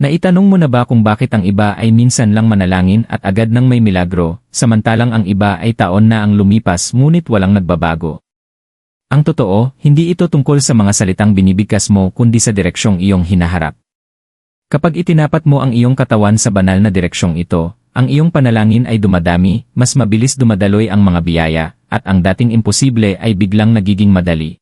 Naitanong mo na ba kung bakit ang iba ay minsan lang manalangin at agad nang may milagro, samantalang ang iba ay taon na ang lumipas ngunit walang nagbabago? Ang totoo, hindi ito tungkol sa mga salitang binibigkas mo kundi sa direksyong iyong hinaharap. Kapag itinapat mo ang iyong katawan sa banal na direksyong ito, ang iyong panalangin ay dumadami, mas mabilis dumadaloy ang mga biyaya, at ang dating imposible ay biglang nagiging madali.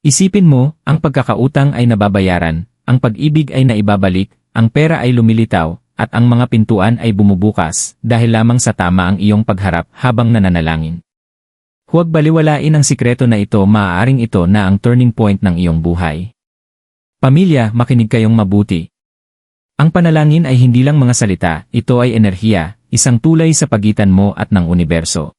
Isipin mo, ang pagkakautang ay nababayaran, ang pag-ibig ay naibabalik, ang pera ay lumilitaw, at ang mga pintuan ay bumubukas dahil lamang sa tama ang iyong pagharap habang nananalangin. Huwag baliwalain ang sikreto na ito maaaring ito na ang turning point ng iyong buhay. Pamilya, makinig kayong mabuti. Ang panalangin ay hindi lang mga salita, ito ay enerhiya, isang tulay sa pagitan mo at ng universo.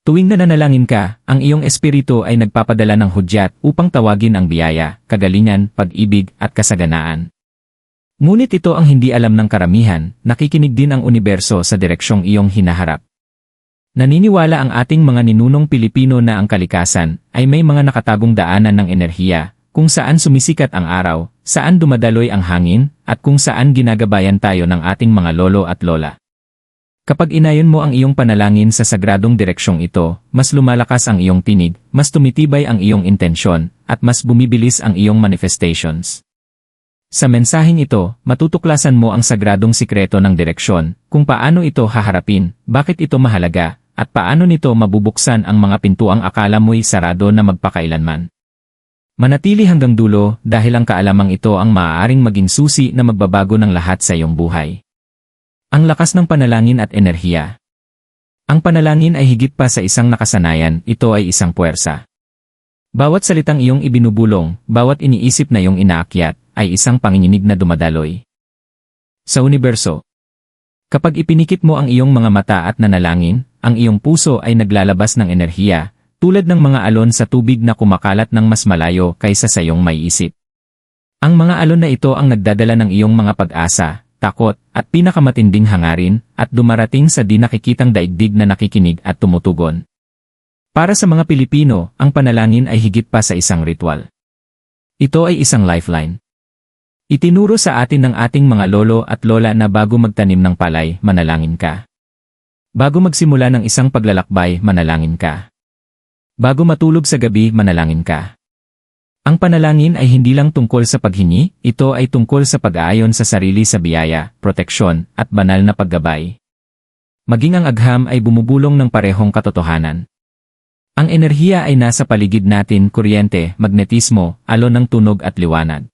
Tuwing nananalangin ka, ang iyong espiritu ay nagpapadala ng hudyat upang tawagin ang biyaya, kagalingan, pag-ibig, at kasaganaan. Ngunit ito ang hindi alam ng karamihan, nakikinig din ang universo sa direksyong iyong hinaharap. Naniniwala ang ating mga ninunong Pilipino na ang kalikasan ay may mga nakatagong daanan ng enerhiya, kung saan sumisikat ang araw, saan dumadaloy ang hangin, at kung saan ginagabayan tayo ng ating mga lolo at lola. Kapag inayon mo ang iyong panalangin sa sagradong direksyong ito, mas lumalakas ang iyong tinig, mas tumitibay ang iyong intensyon, at mas bumibilis ang iyong manifestations. Sa mensaheng ito, matutuklasan mo ang sagradong sikreto ng direksyon, kung paano ito haharapin, bakit ito mahalaga, at paano nito mabubuksan ang mga pintuang akala mo'y sarado na magpakailanman. Manatili hanggang dulo dahil ang kaalamang ito ang maaaring maging susi na magbabago ng lahat sa iyong buhay. Ang lakas ng panalangin at enerhiya. Ang panalangin ay higit pa sa isang nakasanayan, ito ay isang puwersa. Bawat salitang iyong ibinubulong, bawat iniisip na iyong inaakyat, ay isang panginginig na dumadaloy. Sa universo, kapag ipinikit mo ang iyong mga mata at nanalangin, ang iyong puso ay naglalabas ng enerhiya, tulad ng mga alon sa tubig na kumakalat ng mas malayo kaysa sa iyong may isip. Ang mga alon na ito ang nagdadala ng iyong mga pag-asa, takot, at pinakamatinding hangarin, at dumarating sa di nakikitang daigdig na nakikinig at tumutugon. Para sa mga Pilipino, ang panalangin ay higit pa sa isang ritual. Ito ay isang lifeline. Itinuro sa atin ng ating mga lolo at lola na bago magtanim ng palay, manalangin ka. Bago magsimula ng isang paglalakbay, manalangin ka. Bago matulog sa gabi, manalangin ka. Ang panalangin ay hindi lang tungkol sa paghingi, ito ay tungkol sa pag-aayon sa sarili sa biyaya, proteksyon, at banal na paggabay. Maging ang agham ay bumubulong ng parehong katotohanan. Ang enerhiya ay nasa paligid natin, kuryente, magnetismo, alon ng tunog at liwanag.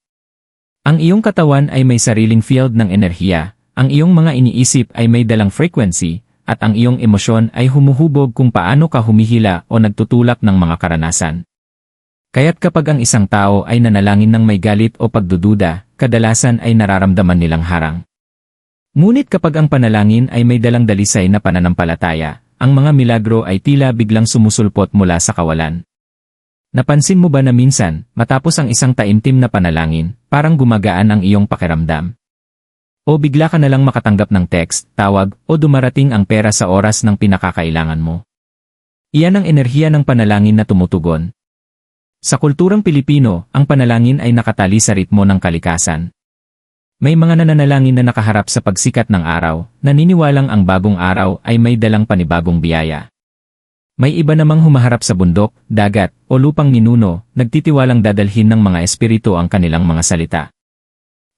Ang iyong katawan ay may sariling field ng enerhiya, ang iyong mga iniisip ay may dalang frequency, at ang iyong emosyon ay humuhubog kung paano ka humihila o nagtutulak ng mga karanasan. Kaya't kapag ang isang tao ay nanalangin ng may galit o pagdududa, kadalasan ay nararamdaman nilang harang. Ngunit kapag ang panalangin ay may dalang dalisay na pananampalataya, ang mga milagro ay tila biglang sumusulpot mula sa kawalan. Napansin mo ba na minsan, matapos ang isang taimtim na panalangin, parang gumagaan ang iyong pakiramdam? O bigla ka na lang makatanggap ng text, tawag, o dumarating ang pera sa oras ng pinakakailangan mo. Iyan ang enerhiya ng panalangin na tumutugon. Sa kulturang Pilipino, ang panalangin ay nakatali sa ritmo ng kalikasan. May mga nananalangin na nakaharap sa pagsikat ng araw, naniniwalang ang bagong araw ay may dalang panibagong biyaya. May iba namang humaharap sa bundok, dagat, o lupang ninuno, nagtitiwalang dadalhin ng mga espiritu ang kanilang mga salita.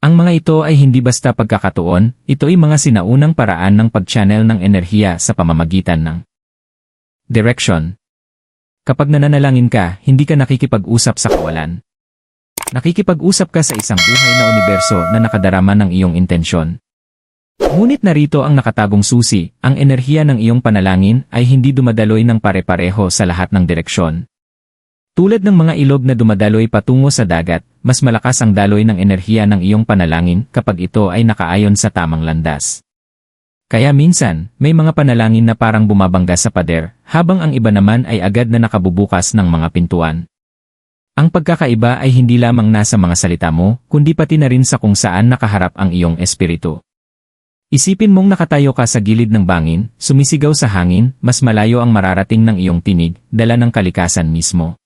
Ang mga ito ay hindi basta pagkakatuon, ito ay mga sinaunang paraan ng pag-channel ng enerhiya sa pamamagitan ng direction. Kapag nananalangin ka, hindi ka nakikipag-usap sa kawalan. Nakikipag-usap ka sa isang buhay na universo na nakadarama ng iyong intensyon. Ngunit narito ang nakatagong susi, ang enerhiya ng iyong panalangin ay hindi dumadaloy ng pare-pareho sa lahat ng direksyon. Tulad ng mga ilog na dumadaloy patungo sa dagat, mas malakas ang daloy ng enerhiya ng iyong panalangin kapag ito ay nakaayon sa tamang landas. Kaya minsan, may mga panalangin na parang bumabangga sa pader, habang ang iba naman ay agad na nakabubukas ng mga pintuan. Ang pagkakaiba ay hindi lamang nasa mga salita mo, kundi pati na rin sa kung saan nakaharap ang iyong espiritu. Isipin mong nakatayo ka sa gilid ng bangin, sumisigaw sa hangin, mas malayo ang mararating ng iyong tinig, dala ng kalikasan mismo.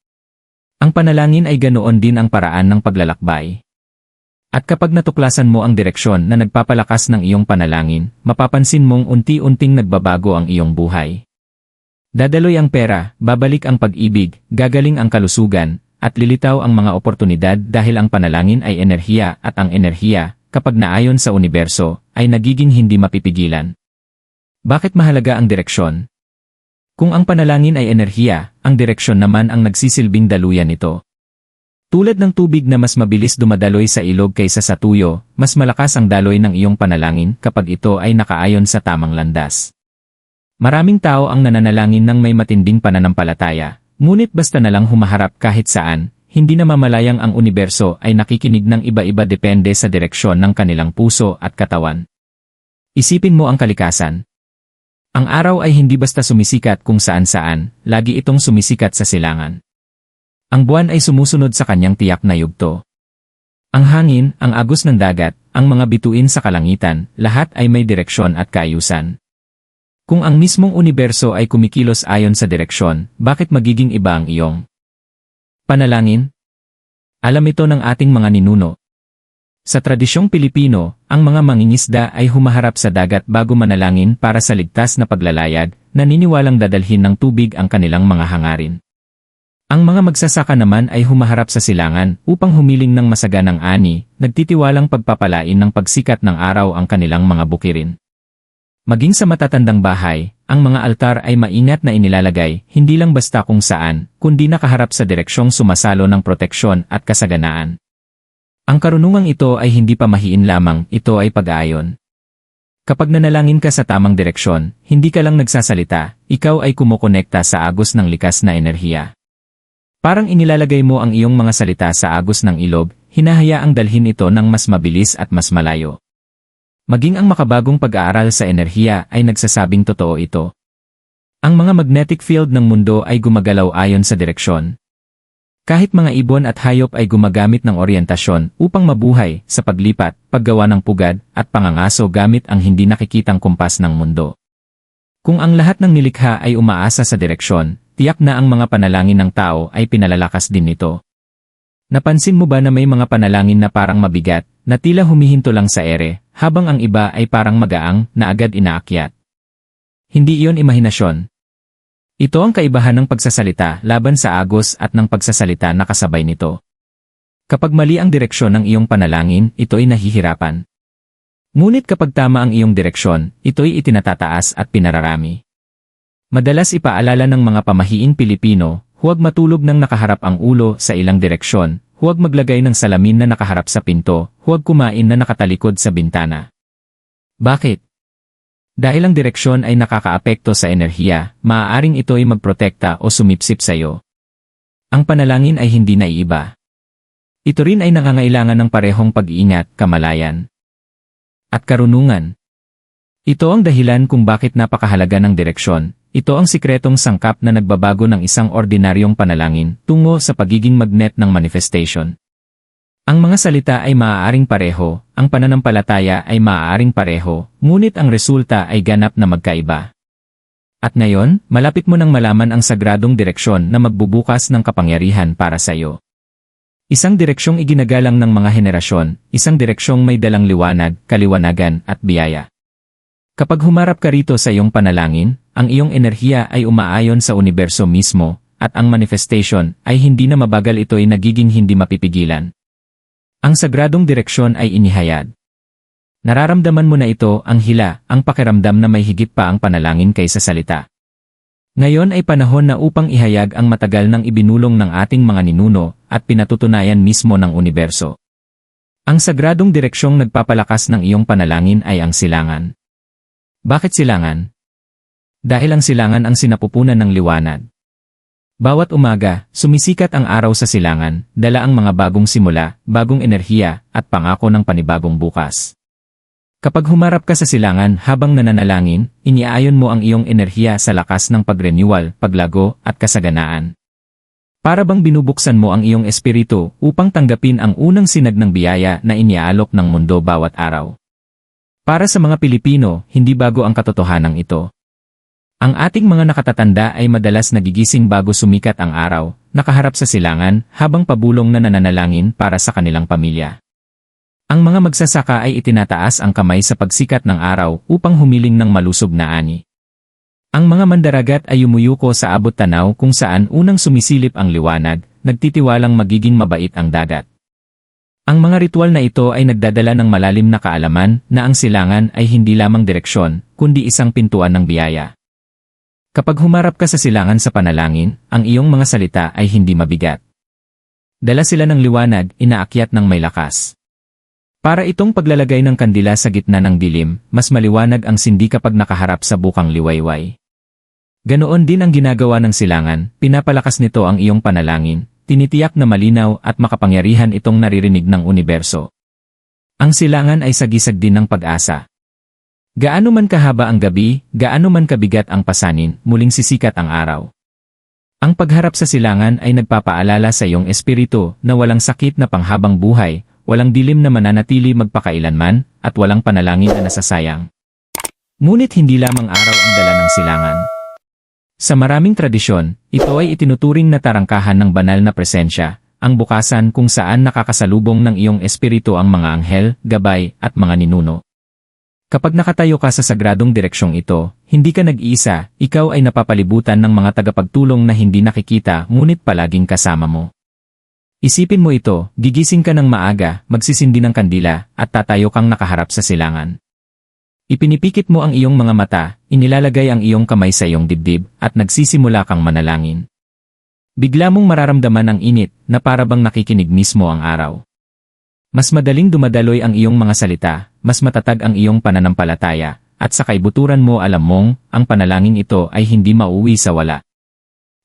Ang panalangin ay ganoon din ang paraan ng paglalakbay. At kapag natuklasan mo ang direksyon na nagpapalakas ng iyong panalangin, mapapansin mong unti-unting nagbabago ang iyong buhay. Dadaloy ang pera, babalik ang pag-ibig, gagaling ang kalusugan, at lilitaw ang mga oportunidad dahil ang panalangin ay enerhiya at ang enerhiya, kapag naayon sa universo, ay nagiging hindi mapipigilan. Bakit mahalaga ang direksyon? Kung ang panalangin ay enerhiya, ang direksyon naman ang nagsisilbing daluyan nito. Tulad ng tubig na mas mabilis dumadaloy sa ilog kaysa sa tuyo, mas malakas ang daloy ng iyong panalangin kapag ito ay nakaayon sa tamang landas. Maraming tao ang nananalangin ng may matinding pananampalataya, ngunit basta na lang humaharap kahit saan, hindi na mamalayang ang universo ay nakikinig ng iba-iba depende sa direksyon ng kanilang puso at katawan. Isipin mo ang kalikasan. Ang araw ay hindi basta sumisikat kung saan-saan, lagi itong sumisikat sa silangan. Ang buwan ay sumusunod sa kanyang tiyak na yugto. Ang hangin, ang agos ng dagat, ang mga bituin sa kalangitan, lahat ay may direksyon at kaayusan. Kung ang mismong universo ay kumikilos ayon sa direksyon, bakit magiging iba ang iyong panalangin? Alam ito ng ating mga ninuno. Sa tradisyong Pilipino, ang mga mangingisda ay humaharap sa dagat bago manalangin para sa ligtas na paglalayag, naniniwalang dadalhin ng tubig ang kanilang mga hangarin. Ang mga magsasaka naman ay humaharap sa silangan upang humiling ng masaganang ani, nagtitiwalang pagpapalain ng pagsikat ng araw ang kanilang mga bukirin. Maging sa matatandang bahay, ang mga altar ay maingat na inilalagay, hindi lang basta kung saan, kundi nakaharap sa direksyong sumasalo ng proteksyon at kasaganaan. Ang karunungang ito ay hindi pamahiin lamang, ito ay pag-aayon. Kapag nanalangin ka sa tamang direksyon, hindi ka lang nagsasalita, ikaw ay kumukonekta sa agos ng likas na enerhiya. Parang inilalagay mo ang iyong mga salita sa agos ng ilog, hinahayaang dalhin ito ng mas mabilis at mas malayo. Maging ang makabagong pag-aaral sa enerhiya ay nagsasabing totoo ito. Ang mga magnetic field ng mundo ay gumagalaw ayon sa direksyon. Kahit mga ibon at hayop ay gumagamit ng oryentasyon upang mabuhay sa paglipat, paggawa ng pugad, at pangangaso gamit ang hindi nakikitang kumpas ng mundo. Kung ang lahat ng nilikha ay umaasa sa direksyon, tiyak na ang mga panalangin ng tao ay pinalalakas din nito. Napansin mo ba na may mga panalangin na parang mabigat, na tila humihinto lang sa ere, habang ang iba ay parang magaang na agad inaakyat? Hindi iyon imahinasyon. Ito ang kaibahan ng pagsasalita laban sa agos at ng pagsasalita na kasabay nito. Kapag mali ang direksyon ng iyong panalangin, ito ay nahihirapan. Ngunit kapag tama ang iyong direksyon, ito'y itinatataas at pinararami. Madalas ipaalala ng mga pamahiin Pilipino, huwag matulog ng nakaharap ang ulo sa ilang direksyon, huwag maglagay ng salamin na nakaharap sa pinto, huwag kumain na nakatalikod sa bintana. Bakit? Dahil ang direksyon ay nakakaapekto sa enerhiya, maaaring ito ay magprotekta o sumipsip sa iyo. Ang panalangin ay hindi naiiba. Ito rin ay nangangailangan ng parehong pag-iingat, kamalayan, at karunungan. Ito ang dahilan kung bakit napakahalaga ng direksyon, ito ang sikretong sangkap na nagbabago ng isang ordinaryong panalangin tungo sa pagiging magnet ng manifestation. Ang mga salita ay maaaring pareho, ang pananampalataya ay maaaring pareho, ngunit ang resulta ay ganap na magkaiba. At ngayon, malapit mo nang malaman ang sagradong direksyon na magbubukas ng kapangyarihan para sa iyo. Isang direksyong iginagalang ng mga henerasyon, isang direksyong may dalang liwanag, kaliwanagan, at biyaya. Kapag humarap ka rito sa iyong panalangin, ang iyong enerhiya ay umaayon sa universo mismo, at ang manifestation ay hindi na mabagal ito ay nagiging hindi mapipigilan. Ang sagradong direksyon ay inihayad. Nararamdaman mo na ito ang hila, ang pakiramdam na may higit pa ang panalangin kaysa salita. Ngayon ay panahon na upang ihayag ang matagal nang ibinulong ng ating mga ninuno at pinatutunayan mismo ng universo. Ang sagradong direksyong nagpapalakas ng iyong panalangin ay ang silangan. Bakit silangan? Dahil ang silangan ang sinapupunan ng liwanag. Bawat umaga, sumisikat ang araw sa silangan, dala ang mga bagong simula, bagong enerhiya, at pangako ng panibagong bukas. Kapag humarap ka sa silangan habang nananalangin, iniaayon mo ang iyong enerhiya sa lakas ng pagrenewal, paglago, at kasaganaan. Para bang binubuksan mo ang iyong espiritu upang tanggapin ang unang sinag ng biyaya na iniaalok ng mundo bawat araw. Para sa mga Pilipino, hindi bago ang katotohanan ito. Ang ating mga nakatatanda ay madalas nagigising bago sumikat ang araw, nakaharap sa silangan habang pabulong na nananalangin para sa kanilang pamilya. Ang mga magsasaka ay itinataas ang kamay sa pagsikat ng araw upang humiling ng malusog na ani. Ang mga mandaragat ay umuyuko sa abot tanaw kung saan unang sumisilip ang liwanag, nagtitiwalang magiging mabait ang dagat. Ang mga ritual na ito ay nagdadala ng malalim na kaalaman na ang silangan ay hindi lamang direksyon, kundi isang pintuan ng biyaya. Kapag humarap ka sa silangan sa panalangin, ang iyong mga salita ay hindi mabigat. Dala sila ng liwanag, inaakyat ng may lakas. Para itong paglalagay ng kandila sa gitna ng dilim, mas maliwanag ang sindi kapag nakaharap sa bukang liwayway. Ganoon din ang ginagawa ng silangan, pinapalakas nito ang iyong panalangin, tinitiyak na malinaw at makapangyarihan itong naririnig ng universo. Ang silangan ay sagisag din ng pag-asa. Gaano man kahaba ang gabi, gaano man kabigat ang pasanin, muling sisikat ang araw. Ang pagharap sa silangan ay nagpapaalala sa iyong espiritu na walang sakit na panghabang buhay, walang dilim na mananatili magpakailanman, at walang panalangin na nasasayang. Ngunit hindi lamang araw ang dala ng silangan. Sa maraming tradisyon, ito ay itinuturing na tarangkahan ng banal na presensya, ang bukasan kung saan nakakasalubong ng iyong espiritu ang mga anghel, gabay, at mga ninuno. Kapag nakatayo ka sa sagradong direksyong ito, hindi ka nag-iisa, ikaw ay napapalibutan ng mga tagapagtulong na hindi nakikita ngunit palaging kasama mo. Isipin mo ito, gigising ka ng maaga, magsisindi ng kandila, at tatayo kang nakaharap sa silangan. Ipinipikit mo ang iyong mga mata, inilalagay ang iyong kamay sa iyong dibdib, at nagsisimula kang manalangin. Bigla mong mararamdaman ang init na parabang nakikinig mismo ang araw. Mas madaling dumadaloy ang iyong mga salita, mas matatag ang iyong pananampalataya, at sa kaibuturan mo alam mong, ang panalangin ito ay hindi mauwi sa wala.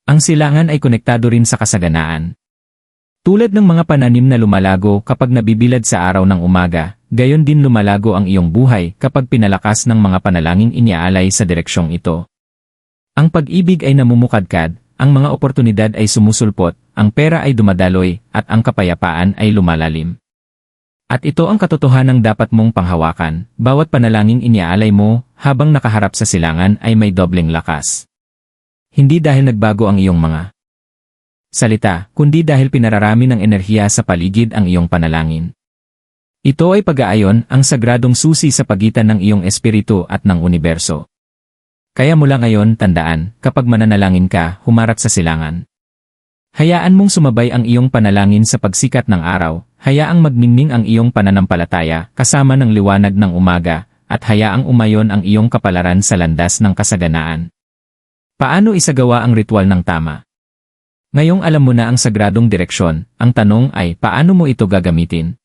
Ang silangan ay konektado rin sa kasaganaan, tulad ng mga pananim na lumalago kapag nabibilad sa araw ng umaga, gayon din lumalago ang iyong buhay kapag pinalakas ng mga panalangin iniaalay sa direksyong ito. Ang pag-ibig ay namumukadkad, ang mga oportunidad ay sumusulpot, ang pera ay dumadaloy, at ang kapayapaan ay lumalalim. At ito ang katotohanang dapat mong panghawakan, bawat panalangin iniaalay mo, habang nakaharap sa silangan ay may dobleng lakas. Hindi dahil nagbago ang iyong mga salita, kundi dahil pinararami ng enerhiya sa paligid ang iyong panalangin. Ito ay pag-aayon ang sagradong susi sa pagitan ng iyong espiritu at ng universo. Kaya mula ngayon tandaan, kapag mananalangin ka, humarap sa silangan. Hayaan mong sumabay ang iyong panalangin sa pagsikat ng araw, hayaang magmingming ang iyong pananampalataya kasama ng liwanag ng umaga, at hayaang umayon ang iyong kapalaran sa landas ng kasaganaan. Paano isagawa ang ritual ng tama? Ngayong alam mo na ang sagradong direksyon, ang tanong ay paano mo ito gagamitin?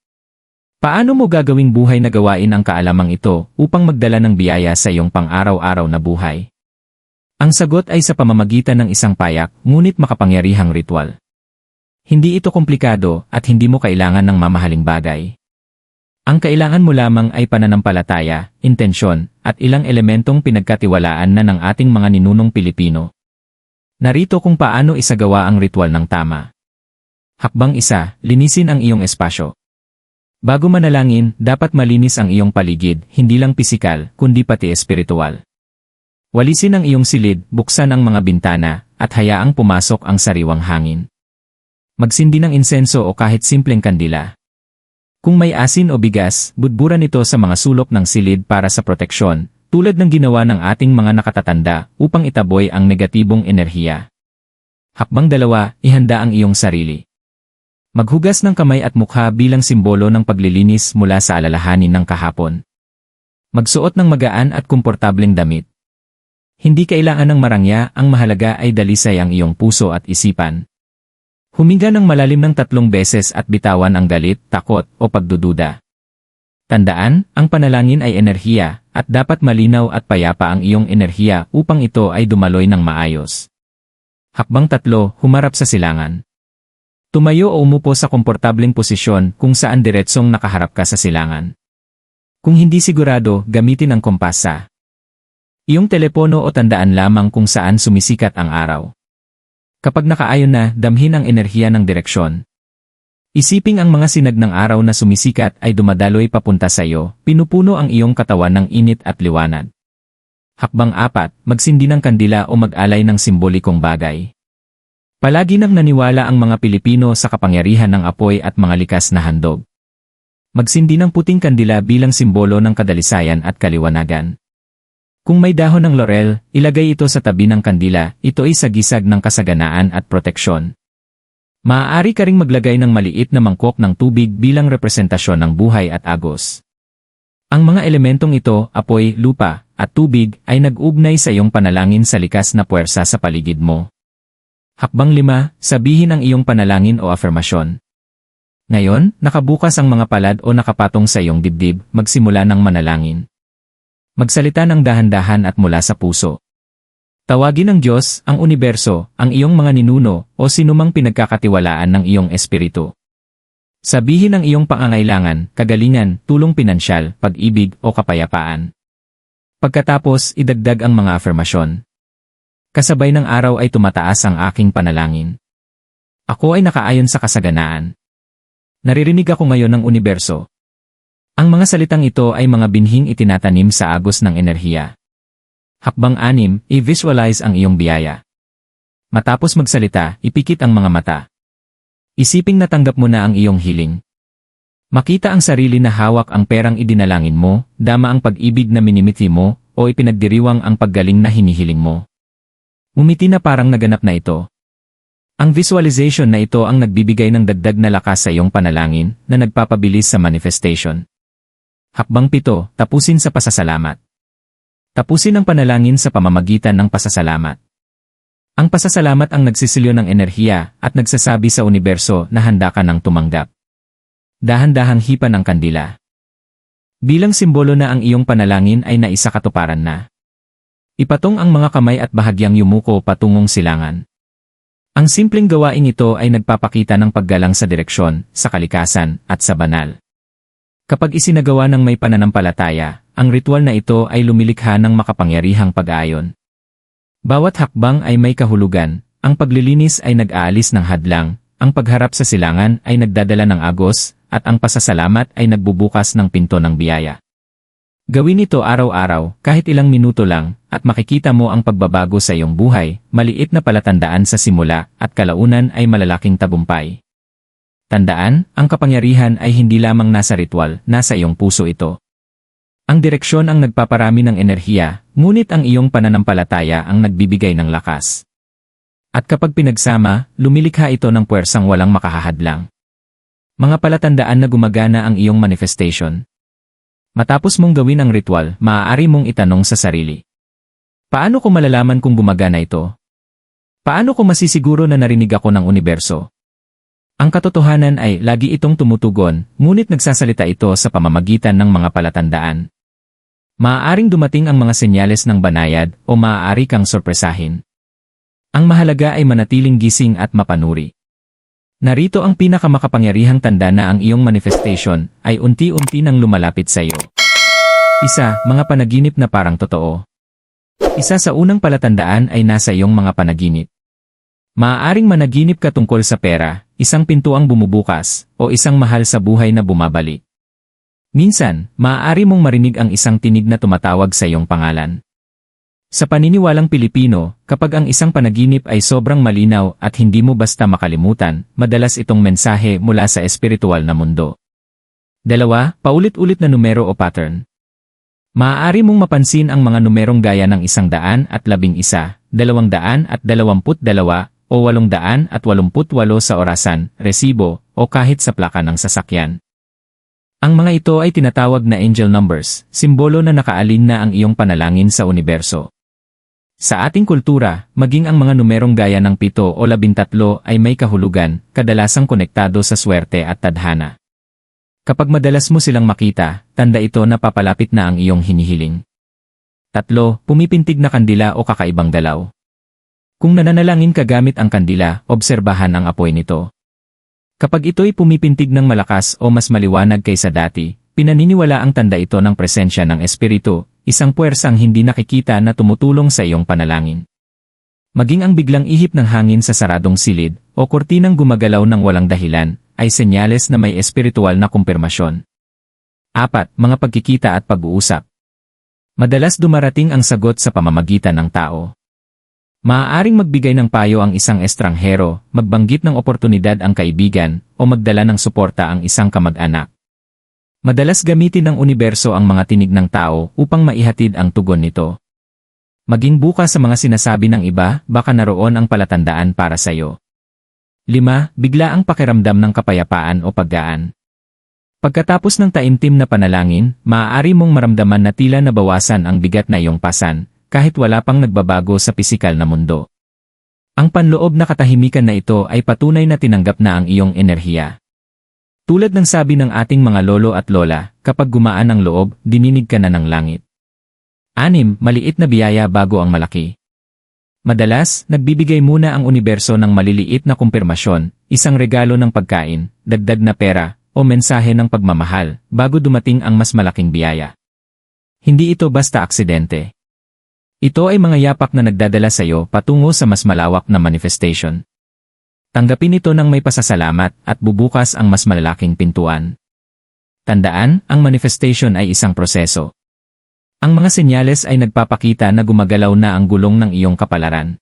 Paano mo gagawing buhay na gawain ang kaalamang ito upang magdala ng biyaya sa iyong pang-araw-araw na buhay? Ang sagot ay sa pamamagitan ng isang payak, ngunit makapangyarihang ritual. Hindi ito komplikado at hindi mo kailangan ng mamahaling bagay. Ang kailangan mo lamang ay pananampalataya, intensyon, at ilang elementong pinagkatiwalaan na ng ating mga ninunong Pilipino, Narito kung paano isagawa ang ritual ng tama. Hakbang isa, linisin ang iyong espasyo. Bago manalangin, dapat malinis ang iyong paligid, hindi lang pisikal, kundi pati espiritual. Walisin ang iyong silid, buksan ang mga bintana, at hayaang pumasok ang sariwang hangin. Magsindi ng insenso o kahit simpleng kandila. Kung may asin o bigas, budburan ito sa mga sulok ng silid para sa proteksyon, tulad ng ginawa ng ating mga nakatatanda upang itaboy ang negatibong enerhiya. Hakbang dalawa, ihanda ang iyong sarili. Maghugas ng kamay at mukha bilang simbolo ng paglilinis mula sa alalahanin ng kahapon. Magsuot ng magaan at komportableng damit. Hindi kailangan ng marangya, ang mahalaga ay dalisay ang iyong puso at isipan. Huminga ng malalim ng tatlong beses at bitawan ang galit, takot, o pagdududa. Tandaan, ang panalangin ay enerhiya, at dapat malinaw at payapa ang iyong enerhiya upang ito ay dumaloy ng maayos. Hakbang tatlo, humarap sa silangan. Tumayo o umupo sa komportableng posisyon kung saan diretsong nakaharap ka sa silangan. Kung hindi sigurado, gamitin ang kompasa. Iyong telepono o tandaan lamang kung saan sumisikat ang araw. Kapag nakaayon na, damhin ang enerhiya ng direksyon, Isiping ang mga sinag ng araw na sumisikat ay dumadaloy papunta sa iyo, pinupuno ang iyong katawan ng init at liwanag. Hakbang apat, magsindi ng kandila o mag-alay ng simbolikong bagay. Palagi nang naniwala ang mga Pilipino sa kapangyarihan ng apoy at mga likas na handog. Magsindi ng puting kandila bilang simbolo ng kadalisayan at kaliwanagan. Kung may dahon ng laurel, ilagay ito sa tabi ng kandila, ito ay sagisag ng kasaganaan at proteksyon. Maaari ka ring maglagay ng maliit na mangkok ng tubig bilang representasyon ng buhay at agos. Ang mga elementong ito, apoy, lupa, at tubig, ay nag-ugnay sa iyong panalangin sa likas na puwersa sa paligid mo. Hakbang lima, sabihin ang iyong panalangin o afirmasyon. Ngayon, nakabukas ang mga palad o nakapatong sa iyong dibdib, magsimula ng manalangin. Magsalita ng dahan-dahan at mula sa puso. Tawagin ng Diyos, ang universo, ang iyong mga ninuno, o sinumang pinagkakatiwalaan ng iyong espiritu. Sabihin ang iyong pangangailangan, kagalingan, tulong pinansyal, pag-ibig, o kapayapaan. Pagkatapos, idagdag ang mga afirmasyon. Kasabay ng araw ay tumataas ang aking panalangin. Ako ay nakaayon sa kasaganaan. Naririnig ako ngayon ng universo. Ang mga salitang ito ay mga binhing itinatanim sa agos ng enerhiya. Hakbang anim, i-visualize ang iyong biyaya. Matapos magsalita, ipikit ang mga mata. Isiping natanggap mo na ang iyong hiling. Makita ang sarili na hawak ang perang idinalangin mo, dama ang pag-ibig na minimiti mo, o ipinagdiriwang ang paggaling na hinihiling mo. Umiti na parang naganap na ito. Ang visualization na ito ang nagbibigay ng dagdag na lakas sa iyong panalangin na nagpapabilis sa manifestation. Hakbang pito, tapusin sa pasasalamat. Tapusin ang panalangin sa pamamagitan ng pasasalamat. Ang pasasalamat ang nagsisilyo ng enerhiya at nagsasabi sa universo na handa ka ng tumanggap. Dahan-dahang hipa ng kandila. Bilang simbolo na ang iyong panalangin ay naisakatuparan na. Ipatong ang mga kamay at bahagyang yumuko patungong silangan. Ang simpleng gawain ito ay nagpapakita ng paggalang sa direksyon, sa kalikasan, at sa banal. Kapag isinagawa ng may pananampalataya, ang ritual na ito ay lumilikha ng makapangyarihang pag-ayon. Bawat hakbang ay may kahulugan, ang paglilinis ay nag-aalis ng hadlang, ang pagharap sa silangan ay nagdadala ng agos, at ang pasasalamat ay nagbubukas ng pinto ng biyaya. Gawin ito araw-araw, kahit ilang minuto lang, at makikita mo ang pagbabago sa iyong buhay, maliit na palatandaan sa simula, at kalaunan ay malalaking tagumpay. Tandaan, ang kapangyarihan ay hindi lamang nasa ritual, nasa iyong puso ito. Ang direksyon ang nagpaparami ng enerhiya, ngunit ang iyong pananampalataya ang nagbibigay ng lakas. At kapag pinagsama, lumilikha ito ng puwersang walang makahahadlang. Mga palatandaan na gumagana ang iyong manifestation. Matapos mong gawin ang ritual, maaari mong itanong sa sarili. Paano ko malalaman kung gumagana ito? Paano ko masisiguro na narinig ako ng universo? Ang katotohanan ay lagi itong tumutugon, ngunit nagsasalita ito sa pamamagitan ng mga palatandaan. Maaaring dumating ang mga senyales ng banayad o maaari kang sorpresahin. Ang mahalaga ay manatiling gising at mapanuri. Narito ang pinakamakapangyarihang tanda na ang iyong manifestation ay unti-unti nang lumalapit sa iyo. Isa, mga panaginip na parang totoo. Isa sa unang palatandaan ay nasa iyong mga panaginip. Maaaring managinip ka tungkol sa pera, isang pintuang bumubukas, o isang mahal sa buhay na bumabalik. Minsan, maaari mong marinig ang isang tinig na tumatawag sa iyong pangalan. Sa paniniwalang Pilipino, kapag ang isang panaginip ay sobrang malinaw at hindi mo basta makalimutan, madalas itong mensahe mula sa espiritual na mundo. Dalawa, paulit-ulit na numero o pattern. Maaari mong mapansin ang mga numerong gaya ng isang daan at labing isa, dalawang daan at dalawamput dalawa, o walong daan at walumput walo sa orasan, resibo, o kahit sa plaka ng sasakyan. Ang mga ito ay tinatawag na angel numbers, simbolo na nakaalin na ang iyong panalangin sa universo. Sa ating kultura, maging ang mga numerong gaya ng pito o labintatlo ay may kahulugan, kadalasang konektado sa swerte at tadhana. Kapag madalas mo silang makita, tanda ito na papalapit na ang iyong hinihiling. Tatlo, pumipintig na kandila o kakaibang dalaw. Kung nananalangin ka gamit ang kandila, obserbahan ang apoy nito. Kapag ito'y pumipintig ng malakas o mas maliwanag kaysa dati, pinaniniwala ang tanda ito ng presensya ng espiritu, isang puwersang hindi nakikita na tumutulong sa iyong panalangin. Maging ang biglang ihip ng hangin sa saradong silid o kurtinang gumagalaw ng walang dahilan ay senyales na may espiritual na kumpirmasyon. Apat, mga pagkikita at pag-uusap. Madalas dumarating ang sagot sa pamamagitan ng tao. Maaaring magbigay ng payo ang isang estranghero, magbanggit ng oportunidad ang kaibigan, o magdala ng suporta ang isang kamag-anak. Madalas gamitin ng universo ang mga tinig ng tao upang maihatid ang tugon nito. Maging bukas sa mga sinasabi ng iba, baka naroon ang palatandaan para sa iyo. 5. Bigla ang pakiramdam ng kapayapaan o paggaan. Pagkatapos ng taimtim na panalangin, maaari mong maramdaman na tila nabawasan ang bigat na iyong pasan, kahit wala pang nagbabago sa pisikal na mundo. Ang panloob na katahimikan na ito ay patunay na tinanggap na ang iyong enerhiya. Tulad ng sabi ng ating mga lolo at lola, kapag gumaan ang loob, dininig ka na ng langit. Anim, maliit na biyaya bago ang malaki. Madalas, nagbibigay muna ang universo ng maliliit na kumpirmasyon, isang regalo ng pagkain, dagdag na pera, o mensahe ng pagmamahal, bago dumating ang mas malaking biyaya. Hindi ito basta aksidente. Ito ay mga yapak na nagdadala sa iyo patungo sa mas malawak na manifestation. Tanggapin ito ng may pasasalamat at bubukas ang mas malalaking pintuan. Tandaan, ang manifestation ay isang proseso. Ang mga senyales ay nagpapakita na gumagalaw na ang gulong ng iyong kapalaran.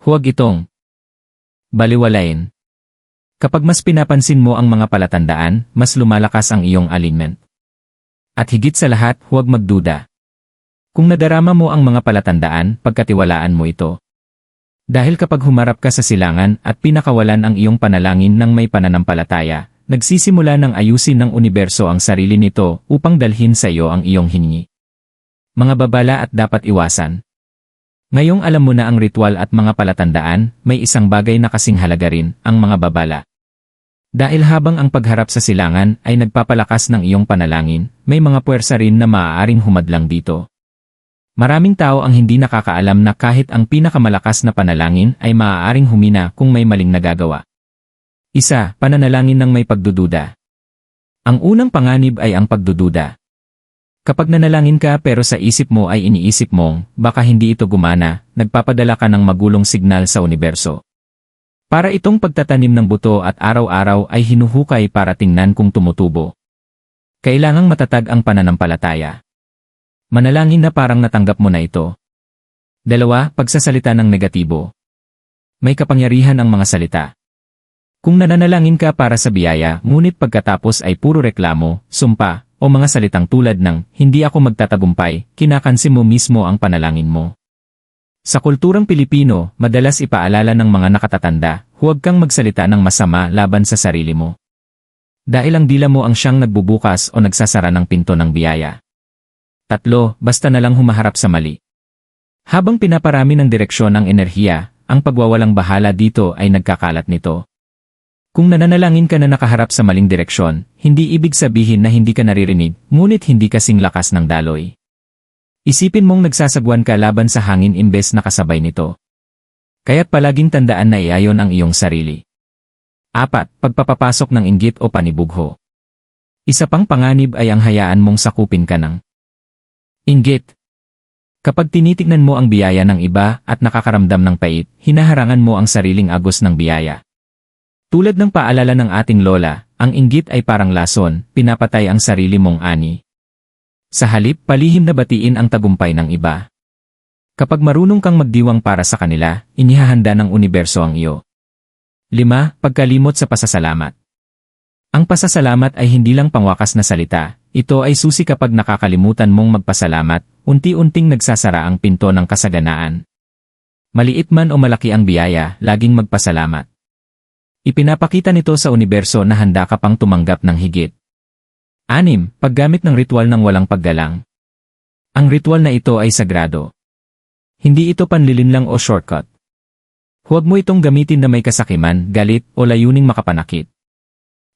Huwag itong baliwalain. Kapag mas pinapansin mo ang mga palatandaan, mas lumalakas ang iyong alignment. At higit sa lahat, huwag magduda. Kung nadarama mo ang mga palatandaan, pagkatiwalaan mo ito. Dahil kapag humarap ka sa silangan at pinakawalan ang iyong panalangin ng may pananampalataya, nagsisimula ng ayusin ng universo ang sarili nito upang dalhin sa iyo ang iyong hiningi. Mga babala at dapat iwasan. Ngayong alam mo na ang ritual at mga palatandaan, may isang bagay na kasing halaga rin, ang mga babala. Dahil habang ang pagharap sa silangan ay nagpapalakas ng iyong panalangin, may mga puwersa rin na maaaring humadlang dito. Maraming tao ang hindi nakakaalam na kahit ang pinakamalakas na panalangin ay maaaring humina kung may maling nagagawa. Isa, pananalangin ng may pagdududa. Ang unang panganib ay ang pagdududa. Kapag nanalangin ka pero sa isip mo ay iniisip mong, baka hindi ito gumana, nagpapadala ka ng magulong signal sa universo. Para itong pagtatanim ng buto at araw-araw ay hinuhukay para tingnan kung tumutubo. Kailangang matatag ang pananampalataya. Manalangin na parang natanggap mo na ito. Dalawa, pagsasalita ng negatibo. May kapangyarihan ang mga salita. Kung nananalangin ka para sa biyaya, ngunit pagkatapos ay puro reklamo, sumpa, o mga salitang tulad ng, hindi ako magtatagumpay, kinakansi mo mismo ang panalangin mo. Sa kulturang Pilipino, madalas ipaalala ng mga nakatatanda, huwag kang magsalita ng masama laban sa sarili mo. Dahil ang dila mo ang siyang nagbubukas o nagsasara ng pinto ng biyaya. Tatlo, basta na lang humaharap sa mali. Habang pinaparami ng direksyon ang enerhiya, ang pagwawalang bahala dito ay nagkakalat nito. Kung nananalangin ka na nakaharap sa maling direksyon, hindi ibig sabihin na hindi ka naririnig, ngunit hindi kasing lakas ng daloy. Isipin mong nagsasagwan ka laban sa hangin imbes na kasabay nito. Kaya't palaging tandaan na iayon ang iyong sarili. Apat, pagpapapasok ng inggit o panibugho. Isa pang panganib ay ang hayaan mong sakupin ka ng Inggit. Kapag tinitignan mo ang biyaya ng iba at nakakaramdam ng pait, hinaharangan mo ang sariling agos ng biyaya. Tulad ng paalala ng ating lola, ang inggit ay parang lason, pinapatay ang sarili mong ani. Sa halip, palihim na batiin ang tagumpay ng iba. Kapag marunong kang magdiwang para sa kanila, inihahanda ng universo ang iyo. 5. Pagkalimot sa pasasalamat. Ang pasasalamat ay hindi lang pangwakas na salita, ito ay susi kapag nakakalimutan mong magpasalamat, unti-unting nagsasara ang pinto ng kasaganaan. Maliit man o malaki ang biyaya, laging magpasalamat. Ipinapakita nito sa universo na handa ka pang tumanggap ng higit. 6. Paggamit ng ritual ng walang paggalang. Ang ritual na ito ay sagrado. Hindi ito panlilinlang o shortcut. Huwag mo itong gamitin na may kasakiman, galit, o layuning makapanakit.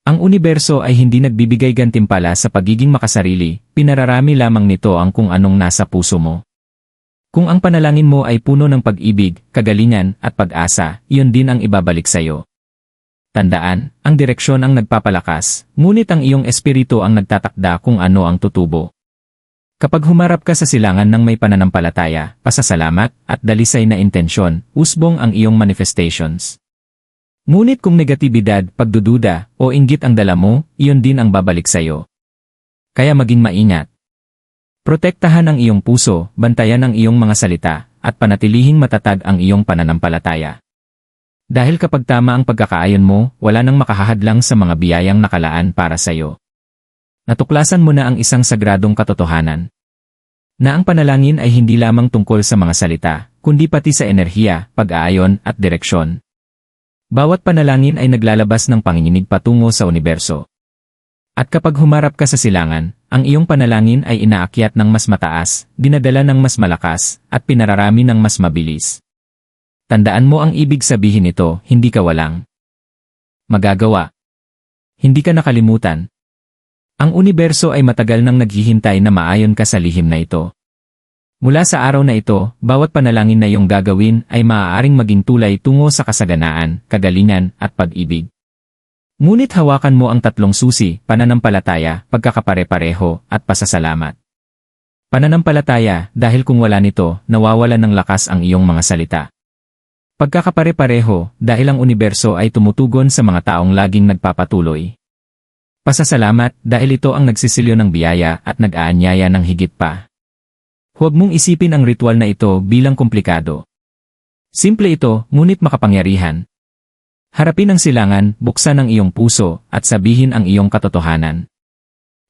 Ang universo ay hindi nagbibigay gantimpala sa pagiging makasarili, pinararami lamang nito ang kung anong nasa puso mo. Kung ang panalangin mo ay puno ng pag-ibig, kagalingan, at pag-asa, iyon din ang ibabalik sa iyo. Tandaan, ang direksyon ang nagpapalakas, ngunit ang iyong espiritu ang nagtatakda kung ano ang tutubo. Kapag humarap ka sa silangan ng may pananampalataya, pasasalamat, at dalisay na intensyon, usbong ang iyong manifestations. Ngunit kung negatibidad, pagdududa, o inggit ang dala mo, iyon din ang babalik sa iyo. Kaya maging maingat. Protektahan ang iyong puso, bantayan ang iyong mga salita, at panatilihing matatag ang iyong pananampalataya. Dahil kapag tama ang pagkakaayon mo, wala nang makahahadlang sa mga biyayang nakalaan para sa iyo. Natuklasan mo na ang isang sagradong katotohanan. Na ang panalangin ay hindi lamang tungkol sa mga salita, kundi pati sa enerhiya, pag-aayon, at direksyon. Bawat panalangin ay naglalabas ng panginginig patungo sa universo. At kapag humarap ka sa silangan, ang iyong panalangin ay inaakyat ng mas mataas, dinadala ng mas malakas, at pinararami ng mas mabilis. Tandaan mo ang ibig sabihin nito, hindi ka walang magagawa. Hindi ka nakalimutan. Ang universo ay matagal nang naghihintay na maayon ka sa lihim na ito. Mula sa araw na ito, bawat panalangin na iyong gagawin ay maaaring maging tulay tungo sa kasaganaan, kagalingan, at pag-ibig. Ngunit hawakan mo ang tatlong susi, pananampalataya, pagkakapare-pareho, at pasasalamat. Pananampalataya, dahil kung wala nito, nawawalan ng lakas ang iyong mga salita. Pagkakapare-pareho, dahil ang universo ay tumutugon sa mga taong laging nagpapatuloy. Pasasalamat, dahil ito ang nagsisilyo ng biyaya at nag-aanyaya ng higit pa. Huwag mong isipin ang ritual na ito bilang komplikado. Simple ito, ngunit makapangyarihan. Harapin ang silangan, buksan ang iyong puso, at sabihin ang iyong katotohanan.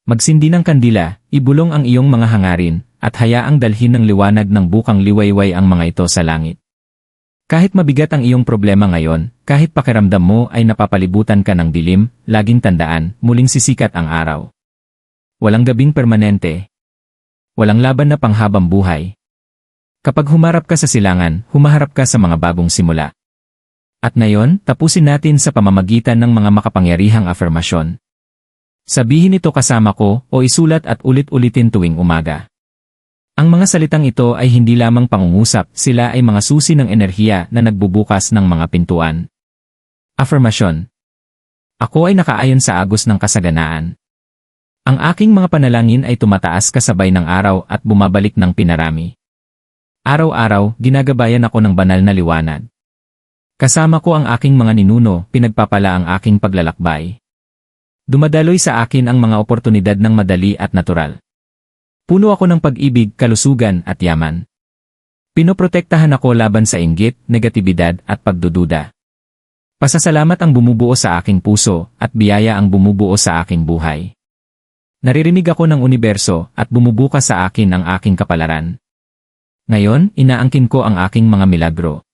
Magsindi ng kandila, ibulong ang iyong mga hangarin, at hayaang dalhin ng liwanag ng bukang liwayway ang mga ito sa langit. Kahit mabigat ang iyong problema ngayon, kahit pakiramdam mo ay napapalibutan ka ng dilim, laging tandaan, muling sisikat ang araw. Walang gabing permanente, Walang laban na panghabang buhay. Kapag humarap ka sa silangan, humaharap ka sa mga bagong simula. At ngayon, tapusin natin sa pamamagitan ng mga makapangyarihang afirmasyon. Sabihin ito kasama ko o isulat at ulit-ulitin tuwing umaga. Ang mga salitang ito ay hindi lamang pangungusap, sila ay mga susi ng enerhiya na nagbubukas ng mga pintuan. Affirmation Ako ay nakaayon sa agos ng kasaganaan. Ang aking mga panalangin ay tumataas kasabay ng araw at bumabalik ng pinarami. Araw-araw, ginagabayan ako ng banal na liwanag. Kasama ko ang aking mga ninuno, pinagpapala ang aking paglalakbay. Dumadaloy sa akin ang mga oportunidad ng madali at natural. Puno ako ng pag-ibig, kalusugan at yaman. Pinoprotektahan ako laban sa inggit, negatibidad at pagdududa. Pasasalamat ang bumubuo sa aking puso at biyaya ang bumubuo sa aking buhay. Naririnig ako ng universo at bumubukas sa akin ang aking kapalaran. Ngayon, inaangkin ko ang aking mga milagro.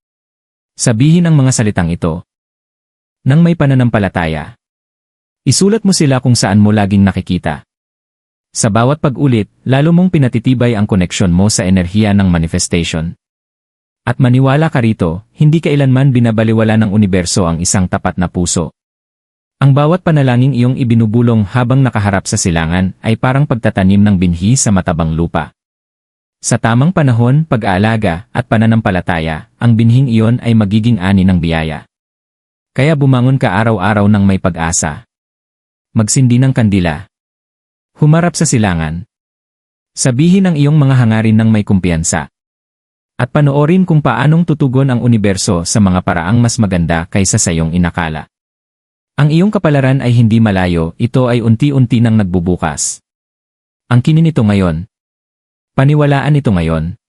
Sabihin ang mga salitang ito. Nang may pananampalataya. Isulat mo sila kung saan mo laging nakikita. Sa bawat pag-ulit, lalo mong pinatitibay ang koneksyon mo sa enerhiya ng manifestation. At maniwala ka rito, hindi kailanman binabaliwala ng universo ang isang tapat na puso. Ang bawat panalangin iyong ibinubulong habang nakaharap sa silangan ay parang pagtatanim ng binhi sa matabang lupa. Sa tamang panahon, pag-aalaga at pananampalataya, ang binhing iyon ay magiging ani ng biyaya. Kaya bumangon ka araw-araw ng may pag-asa. Magsindi ng kandila. Humarap sa silangan. Sabihin ang iyong mga hangarin ng may kumpiyansa. At panoorin kung paanong tutugon ang universo sa mga paraang mas maganda kaysa sa iyong inakala. Ang iyong kapalaran ay hindi malayo, ito ay unti-unti nang nagbubukas. Ang kinin ito ngayon. Paniwalaan ito ngayon.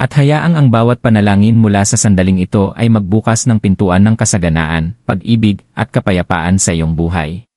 At hayaang ang bawat panalangin mula sa sandaling ito ay magbukas ng pintuan ng kasaganaan, pag-ibig, at kapayapaan sa iyong buhay.